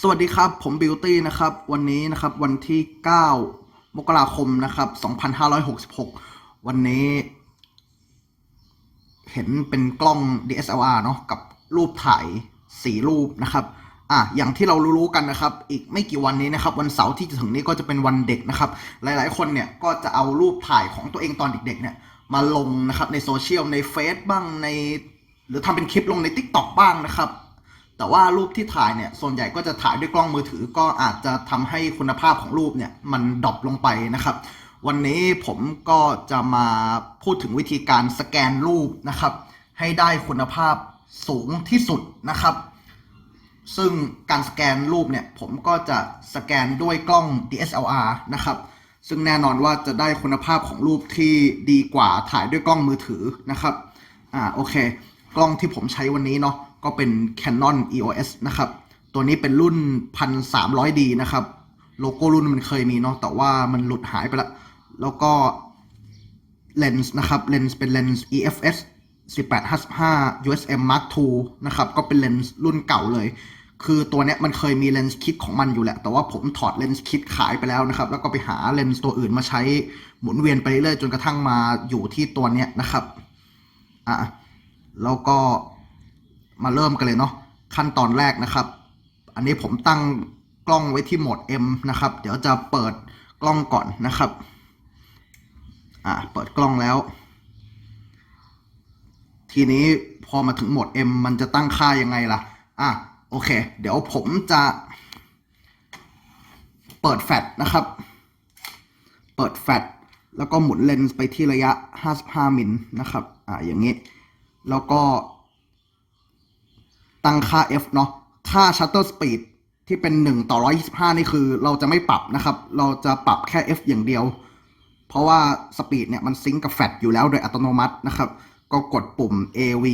สวัสดีครับ ผมบิวตี้นะครับ วันนี้นะครับวันที่ 9 มกราคมนะครับ 2566 วันนี้ เห็นเป็นกล้อง DSLR เนาะกับรูปถ่ายสีรูปนะครับ อะอย่างที่เรารู้ๆกันนะครับ อีกไม่กี่วันนี้นะครับ วันเสาร์ที่จะถึงนี้ก็จะเป็นวันเด็กนะครับ หลายๆ คนเนี่ยก็จะเอารูปถ่ายของตัวเองตอนเด็กๆเนี่ยมาลงนะครับในโซเชียลในเฟซบ้างใน หรือทำเป็นคลิปลงใน Tik t o อกบ้างนะครับ แต่ว่ารูปที่ถ่ายเนี่ยส่วนใหญ่ก็จะถ่ายด้วยกล้องมือถือ ก็อาจจะทำให้คุณภาพของรูปเนี่ยมันดรอปลงไปนะครับ วันนี้ผมก็จะมาพูดถึงวิธีการสแกนรูปนะครับ ให้ได้คุณภาพสูงที่สุดนะครับ ซึ่งการสแกนรูปเนี่ยผมก็จะสแกนด้วยกล้อง DSLR นะครับ ซึ่งแน่นอนว่าจะได้คุณภาพของรูปที่ดีกว่าถ่ายด้วยกล้องมือถือนะครับ อ่าโอเค กล้องที่ผมใช้วันนี้เนาะก็เป็น Canon EOS นะครับ ตัวนี้เป็นรุ่น 1300D นะครับ โลโก้รุ่นมันเคยมีเนาะแต่ว่ามันหลุดหายไปล้วแล้วก็เลนส์นะครับเลนส์เป็นเลนส์ EFS 1855 USM Mark II นะครับ ก็เป็นเลนส์รุ่นเก่าเลย คือตัวเนี้ยมันเคยมีเลนส์คิดของมันอยู่แหละ แต่ว่าผมถอดเลนส์คิดขายไปแล้วนะครับ แล้วก็ไปหาเลนส์ตัวอื่นมาใช้หมุนเวียนไปเรื่อยๆจนกระทั่งมาอยู่ที่ตัวเนี้ยนะครับ อะ แล้วก็มาเริ่มกันเลยเนาะ ขั้นตอนแรกนะครับ อันนี้ผมตั้งกล้องไว้ที่โหมด M นะครับ เดี๋ยวจะเปิดกล้องก่อนนะครับ อ่าเปิดกล้องแล้ว ทีนี้พอมาถึงโหมด M มันจะตั้งค่ายังไงล่ะ อะ โอเค เดี๋ยวผมจะเปิดแฟลชนะครับ เปิดแฟลชแล้วก็หมุนเลนส์ไปที่ระยะ 55 มิลนะครับ อ่า อย่างนี้ แล้วก็ ตั้งค่า f เนาะ ค่า shutter speed ที่เป็น 1 ต่อ 125 นี่คือเราจะไม่ปรับนะครับ เราจะปรับแค่ f อย่างเดียว เพราะว่าสปีดเนี่ยมันซิงก์กับแฟลชอยู่แล้วโดยอัตโนมัตินะครับ ก็กดปุ่ม AV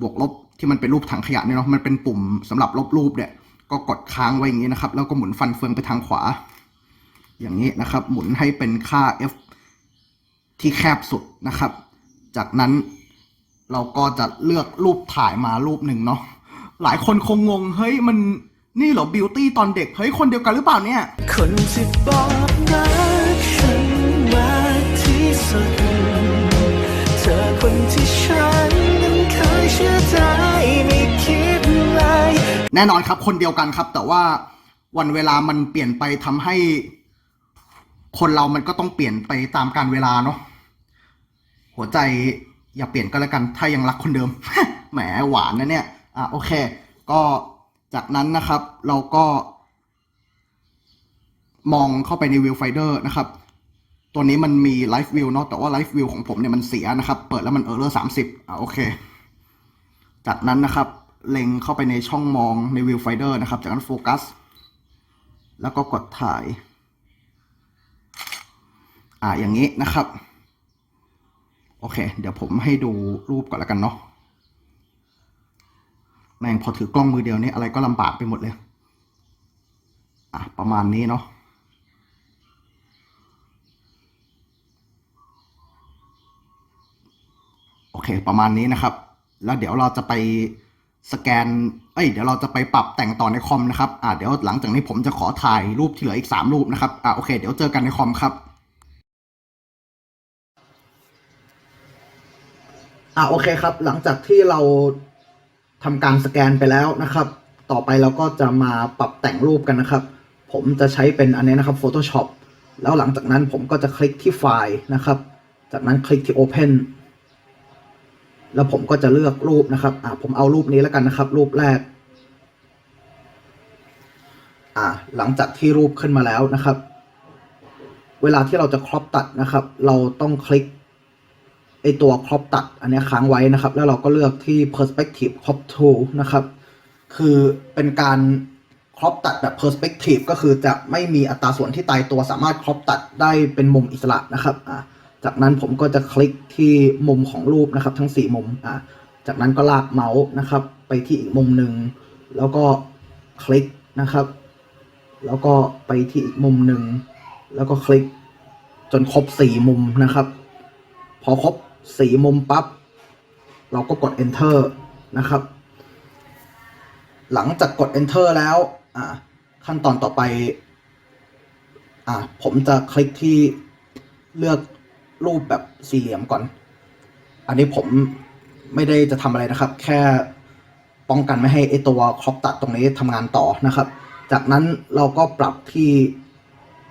บวกลบ ที่มันเป็นรูปถังขยะเนี่ยเนาะมันเป็นปุ่มสำหรับลบรูปเนี่ยก็กดค้างไว้อย่างนี้นะครับ แล้วก็หมุนฟันเฟืองไปทางขวา อย่างนี้นะครับ หมุนให้เป็นค่า f ที่แคบสุดนะครับ จากนั้นเราก็จะเลือกรูปถ่ายมารูปหนึ่งเนาะหลายคนคงงงเฮ้ยมันนี่เหรอบิวตี้ตอนเด็กเฮ้ยคนเดียวกันหรือเปล่าเนี่ยคนที่บอกรักฉันมากที่สุดเธอคนที่ฉันนั้น เชื่อใจไม่คิดเลยแน่นอนครับ คนเดียวกันครับ แต่ว่าวันเวลามันเปลี่ยนไปทำให้ คนเรามันก็ต้องเปลี่ยนไปตามการเวลาเนาะหัวใจอย่าเปลี่ยนก็แล้วกัน ถ้ายังรักคนเดิม แหมหวานนะเนี่ย อะโอเค ก็จากนั้นนะครับ เราก็ มองเข้าไปในวิวไฟเดอร์นะครับ ตัวนี้มันมีไลฟ์วิวเนาะแต่ว่าไลฟ์วิวของผมเนี่ยมันเสียนะครับ เปิดแล้วมันเออร์เลอร์สามสิบอะโอเค จากนั้นนะครับเล็งเข้าไปในช่องมองในวิวไฟเดอร์นะครับ จากนั้นโฟกัส แล้วก็กดถ่าย อ่าอย่างนี้นะครับ โอเค เดี๋ยวผมให้ดูรูปก่อนแล้วกันเนาะแม่งพอถือกล้องมือเดียวนี่อะไรก็ลำบากไปหมดเลย อะประมาณนี้เนาะโอเค ประมาณนี้นะครับ แล้วเดี๋ยวเราจะไปสแกน เอ้ย เดี๋ยวเราจะไปปรับแต่งต่อในคอมนะครับ อ่าเดี๋ยวหลังจากนี้ผมจะขอถ่ายรูปที่เหลืออีก 3 รูปนะครับ อ่าโอเค เดี๋ยวเจอกันในคอมครับ อ่าโอเคครับ หลังจากที่เราทำการสแกนไปแล้วนะครับ ต่อไปเราก็จะมาปรับแต่งรูปกันนะครับ ผมจะใช้เป็นอันนี้นะครับ Photoshop แล้วหลังจากนั้นผมก็จะคลิกที่ไฟล์นะครับ จากนั้นคลิกที่ Open แล้วผมก็จะเลือกรูปนะครับ อ่าผมเอารูปนี้แล้วกันนะครับ รูปแรก อ่า หลังจากที่รูปขึ้นมาแล้วนะครับ เวลาที่เราจะครอปตัดนะครับ เราต้องคลิกไอตัวครอปตัด อันนี้ค้างไว้นะครับ แล้วเราก็เลือกที่ perspective crop tool นะครับ คือเป็นการครอปตัดแบบ perspective ก็คือจะไม่มีอัตราส่วนที่ตายตัวสามารถครอปตัดได้เป็นมุมอิสระนะครับ อ่า จากนั้นผมก็จะคลิกที่มุมของรูปนะครับ ทั้ง 4 มุมอ่าจากนั้นก็ลากเมาส์นะครับ ไปที่อีกมุมหนึ่งแล้วก็คลิกนะครับ แล้วก็ไปที่อีกมุมหนึ่งแล้วก็คลิกจนครบสี่มุมนะครับ พอครบสี่มุมปั๊บเราก็กด enter นะครับ หลังจากกด enter แล้วอ่าขั้นตอนต่อไปอ่าผมจะคลิกที่เลือก รูปแบบสี่เหลี่ยมก่อน อันนี้ผมไม่ได้จะทำอะไรนะครับ แค่ป้องกันไม่ให้ไอตัวครอปตัดตรงนี้ทำงานต่อนะครับ จากนั้นเราก็ปรับที่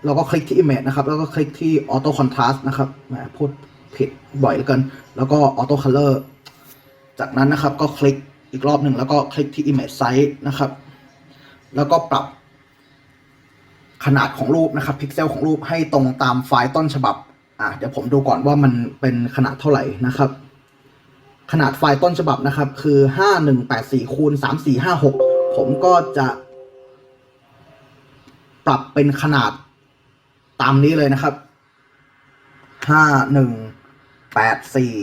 เราก็คลิกที่ image นะครับ แล้วก็คลิกที่ auto contrast นะครับแหมพูดผิดบ่อยเหลือเกิน แล้วก็ auto color จากนั้นนะครับก็คลิกอีกรอบหนึ่งแล้วก็คลิกที่ image size นะครับ แล้วก็ปรับขนาดของรูปนะครับ พิกเซลของรูปให้ตรงตามไฟล์ต้นฉบับ อะเดี๋ยวผมดูก่อนว่ามันเป็นขนาดเท่าไหร่นะครับ ขนาดไฟล์ต้นฉบับนะครับ คือห้าหนึ่งแปดสี่คูณสามสี่ห้าหกผมก็จะปรับเป็นขนาดตามนี้เลยนะครับห้าหนึ่งแปดสี่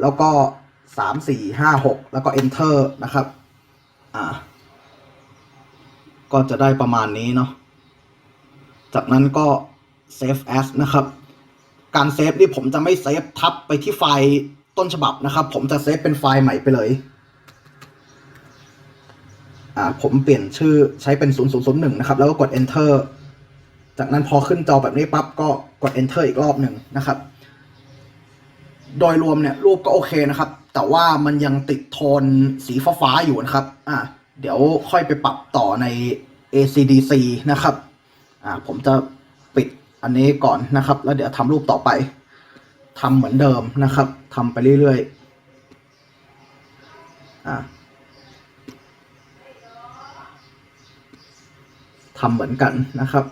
แล้วก็สามสี่ห้าหกแล้วก็ enter นะครับ อ่า ก็จะได้ประมาณนี้เนาะ จากนั้นก็ save as นะครับ การเซฟนี่ผมจะไม่เซฟทับไปที่ไฟล์ต้นฉบับนะครับ ผมจะเซฟเป็นไฟล์ใหม่ไปเลยอ่าผมเปลี่ยนชื่อใช้เป็น0001นะครับ แล้วก็กด enter จากนั้นพอขึ้นจอแบบนี้ปั๊บก็กด enter อีกรอบหนึ่งนะครับ โดยรวมเนี่ยรูปก็โอเคนะครับ แต่ว่ามันยังติดโทนสีฟ้าๆอยู่นะครับ อ่าเดี๋ยวค่อยไปปรับต่อใน ACDC นะครับ อ่าผมจะ อันนี้ก่อนนะครับ แล้วเดี๋ยวทำรูปต่อไปทำเหมือนเดิมนะครับทำไปเรื่อยๆอ่าทำเหมือนกันนะครับ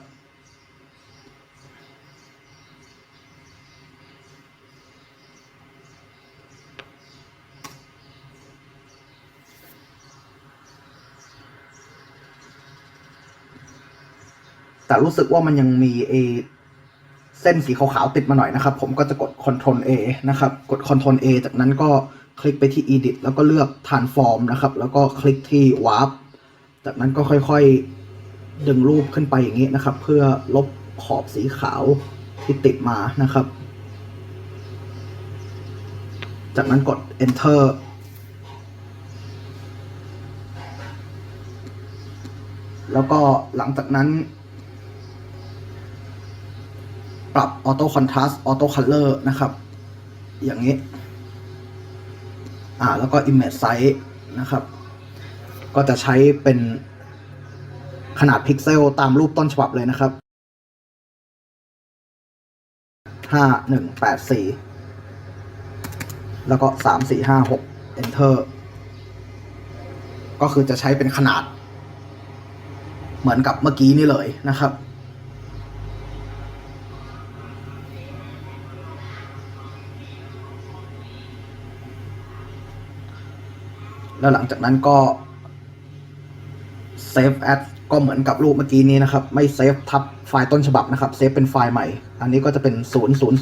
แต่รู้สึกว่ามันยังมีเอ ส้นสีขาวๆติดมาหน่อยนะครับ ผมก็จะกด Ctrl A นะครับ กด Ctrl A จากนั้นก็คลิกไปที่ Edit แล้วก็เลือก Transform นะครับ แล้วก็คลิกที่ Warp จากนั้นก็ค่อยๆดึงรูปขึ้นไปอย่างนี้นะครับ เพื่อลบขอบสีขาวที่ติดมานะครับ จากนั้นกด Enter แล้วก็หลังจากนั้น ปรับ Auto Contrast Auto Color นะครับ อย่างนี้ อ่า แล้วก็ Image Size นะครับ ก็จะใช้เป็นขนาดพิกเซลตามรูปต้นฉบับเลยนะครับ ห้าหนึ่งแปดสี่ แล้วก็สามสี่ห้าหก Enter ก็คือจะใช้เป็นขนาด เหมือนกับเมื่อกี้นี่เลยนะครับ แล้วหลังจากนั้นก็เซฟแอดก็เหมือนกับรูปเมื่อกี้นี้นะครับ ไม่เซฟทับไฟล์ต้นฉบับนะครับ เซฟเป็นไฟล์ใหม่ อันนี้ก็จะเป็น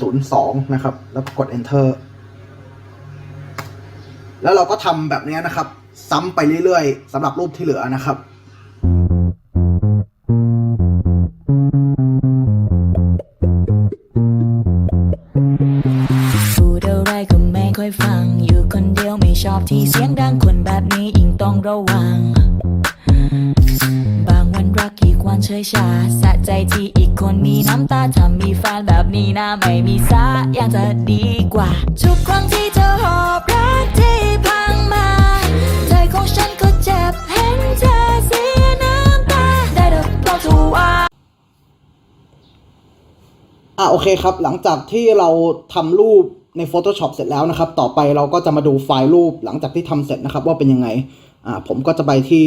0002 นะครับ แล้วก็กด enter แล้วเราก็ทำแบบนี้นะครับ ซ้ำไปเรื่อยๆสำหรับรูปที่เหลือนะครับ คนเดียวไม่ชอบที่เสียงดังคนแบบนี้ยิ่งต้องระวัง บางวันรักอีกวันเฉยชาสะใจที่อีกคนมีน้ำตาถ้ามีแฟนแบบนี้นะไม่มีสาอย่างจะดีกว่า ทุกครั้งที่เธอหอบรักที่พังมาใจของฉันก็เจ็บเห็นเธอเสียน้ำตาได้แต่เพราะเธอว่าอะโอเคครับ หลังจากที่เราทำรูป ใน Photoshop เสร็จแล้วนะครับ ต่อไปเราก็จะมาดูไฟล์รูปหลังจากที่ทำเสร็จนะครับ ว่าเป็นยังไงอ่าผมก็จะไปที่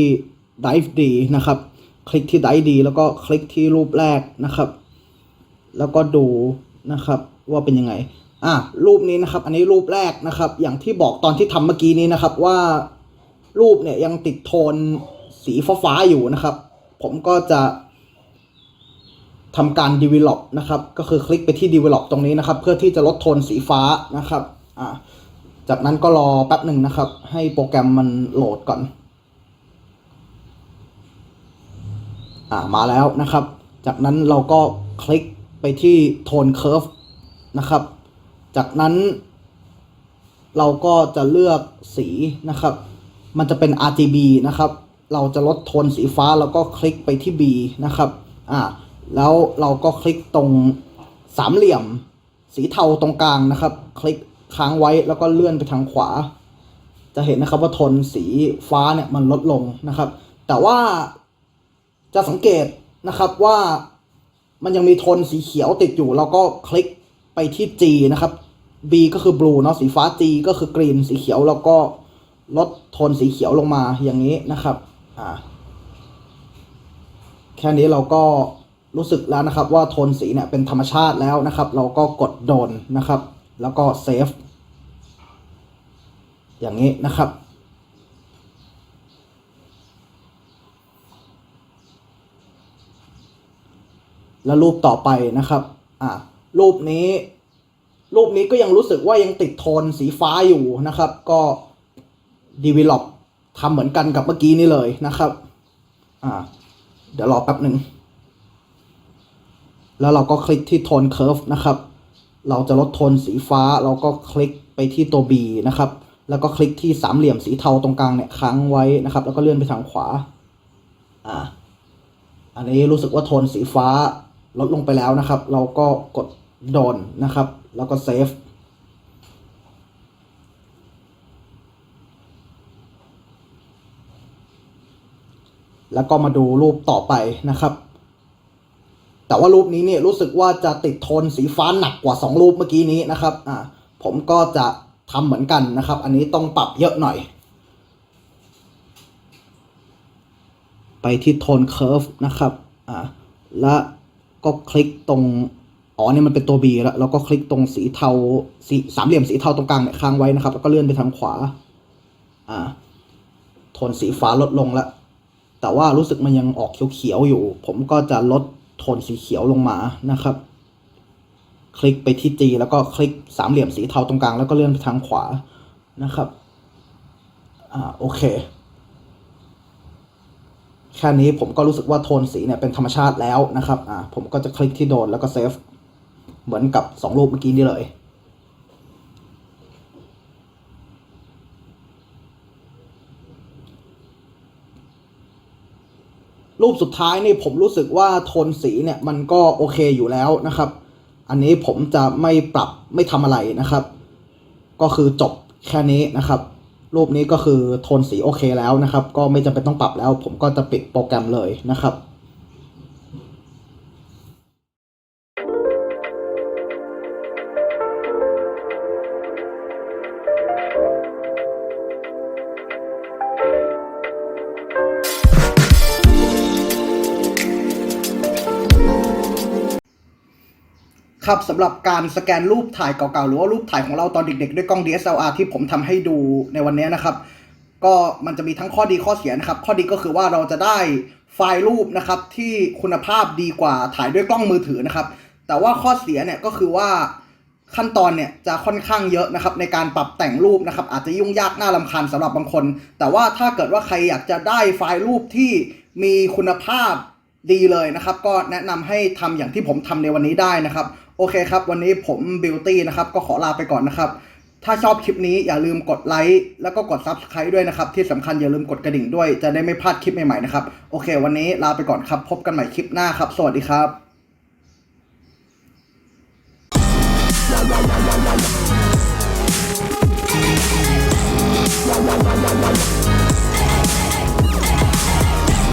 Drive D นะครับ คลิกที่ Drive D แล้วก็คลิกที่รูปแรกนะครับ แล้วก็ดูนะครับว่าเป็นยังไงอะรูปนี้นะครับ อันนี้รูปแรกนะครับ อย่างที่บอกตอนที่ทำเมื่อกี้นี้นะครับ ว่ารูปเนี่ยยังติดโทนสีฟ้าๆอยู่นะครับ ผมก็จะ ทำการ develop นะครับ ก็คือคลิกไปที่ develop ตรงนี้นะครับ เพื่อที่จะลดโทนสีฟ้านะครับอ่าจากนั้นก็รอแป๊บหนึ่งนะครับ ให้โปรแกรมมันโหลดก่อนอ่ามาแล้วนะครับ จากนั้นเราก็คลิกไปที่โทนเค r ร์ฟนะครับ จากนั้น เราก็จะเลือกสีนะครับ มันจะเป็น RGB นะครับ เราจะลดโทนสีฟ้าแล้วก็คลิกไปที่ B นะครับ อ่า แล้วเราก็คลิกตรงสามเหลี่ยม สีเทาตรงกลางนะครับ คลิกค้างไว้แล้วก็เลื่อนไปทางขวา จะเห็นนะครับว่าโทนสีฟ้าเนี่ยมันลดลงนะครับ แต่ว่าจะสังเกตนะครับว่ามันยังมีโทนสีเขียวติดอยู่เราก็คลิกไปที่ G นะครับ B ก็คือ blue เนาะสีฟ้า G ก็คือ green สีเขียวแล้วก็ลดโทนสีเขียวลงมาอย่างนี้นะครับ อ่า แค่นี้เราก็ รู้สึกแล้วนะครับว่าโทนสีเนี่ยเป็นธรรมชาติแล้วนะครับ เราก็กดโดนนะครับ แล้วก็เซฟอย่างนี้นะครับแล้วรูปต่อไปนะครับ อ่า รูปนี้ รูปนี้ก็ยังรู้สึกว่ายังติดโทนสีฟ้าอยู่นะครับ ก็ develop ทำเหมือนกันกับเมื่อกี้นี้เลยนะครับ อ่า เดี๋ยวรอแป๊บหนึ่ง แล้วเราก็คลิกที่โทน curve นะครับ เราจะลดโทนสีฟ้า เราก็คลิกไปที่ตัว B นะครับ แล้วก็คลิกที่สามเหลี่ยมสีเทาตรงกลางเนี่ยค้างไว้นะครับ แล้วก็เลื่อนไปทางขวา อ่า อันนี้รู้สึกว่าโทนสีฟ้าลดลงไปแล้วนะครับ เราก็กดโดนนะครับ แล้วก็เซฟแล้วก็มาดูรูปต่อไปนะครับ แต่ว่ารูปนี้เนี่ยรู้สึกว่าจะติดโทนสีฟ้าหนักกว่า 2 รูปเมื่อกี้นี้นะครับอ่าผมก็จะทำเหมือนกันนะครับ อันนี้ต้องปรับเยอะหน่อย ไปที่โทน curve นะครับอ่าแล้วก็คลิกตรงอ๋อเนี่ยมันเป็นตัว B แล้วแล้วก็คลิกตรงสีเทาสีสามเหลี่ยมสีเทาตรงกลางเนี่ยค้างไว้นะครับ แล้วก็เลื่อนไปทางขวา อ่า โทนสีฟ้าลดลงแล้วแต่ว่ารู้สึกมันยังออกเขียวๆอยู่ ผมก็จะลด โทนสีเขียวลงมานะครับ คลิกไปที่ G แล้วก็คลิกสามเหลี่ยมสีเทาตรงกลางแล้วก็เลื่อนไปทางขวานะครับอ่าโอเคแค่นี้ผมก็รู้สึกว่าโทนสีเนี่ยเป็นธรรมชาติแล้วนะครับอ่าผมก็จะคลิกที่โดนแล้วก็เซฟเหมือนกับสองรูปเมื่อกี้นี้เลย รูปสุดท้ายนี่ผมรู้สึกว่าโทนสีเนี่ยมันก็โอเคอยู่แล้วนะครับ อันนี้ผมจะไม่ปรับไม่ทำอะไรนะครับ ก็คือจบแค่นี้นะครับ รูปนี้ก็คือโทนสีโอเคแล้วนะครับ ก็ไม่จำเป็นต้องปรับแล้ว ผมก็จะปิดโปรแกรมเลยนะครับ ครับสำหรับการสแกนรูปถ่ายเก่าๆ หรือว่ารูปถ่ายของเราตอนเด็กๆ ด้วยกล้อง DSLR ที่ผมทำให้ดูในวันนี้นะครับ ก็มันจะมีทั้งข้อดีข้อเสียนะครับ ข้อดีก็คือว่าเราจะได้ไฟล์รูปนะครับที่คุณภาพดีกว่าถ่ายด้วยกล้องมือถือนะครับ แต่ว่าข้อเสียเนี่ยก็คือว่าขั้นตอนเนี่ยจะค่อนข้างเยอะนะครับในการปรับแต่งรูปนะครับ อาจจะยุ่งยากน่ารำคาญสำหรับบางคน แต่ว่าถ้าเกิดว่าใครอยากจะได้ไฟล์รูปที่มีคุณภาพดีเลยนะครับ ก็แนะนำให้ทำอย่างที่ผมทำในวันนี้ได้นะครับ โอเคครับ วันนี้ผมบิวตี้นะครับก็ขอลาไปก่อนนะครับ ถ้าชอบคลิปนี้อย่าลืมกดไลค์แล้วก็กด Subscribe ด้วยนะครับ ที่สำคัญอย่าลืมกดกระดิ่งด้วยจะได้ไม่พลาดคลิปใหม่ๆนะครับ โอเค วันนี้ลาไปก่อนครับ พบกันใหม่คลิปหน้าครับ สวัสดีครับ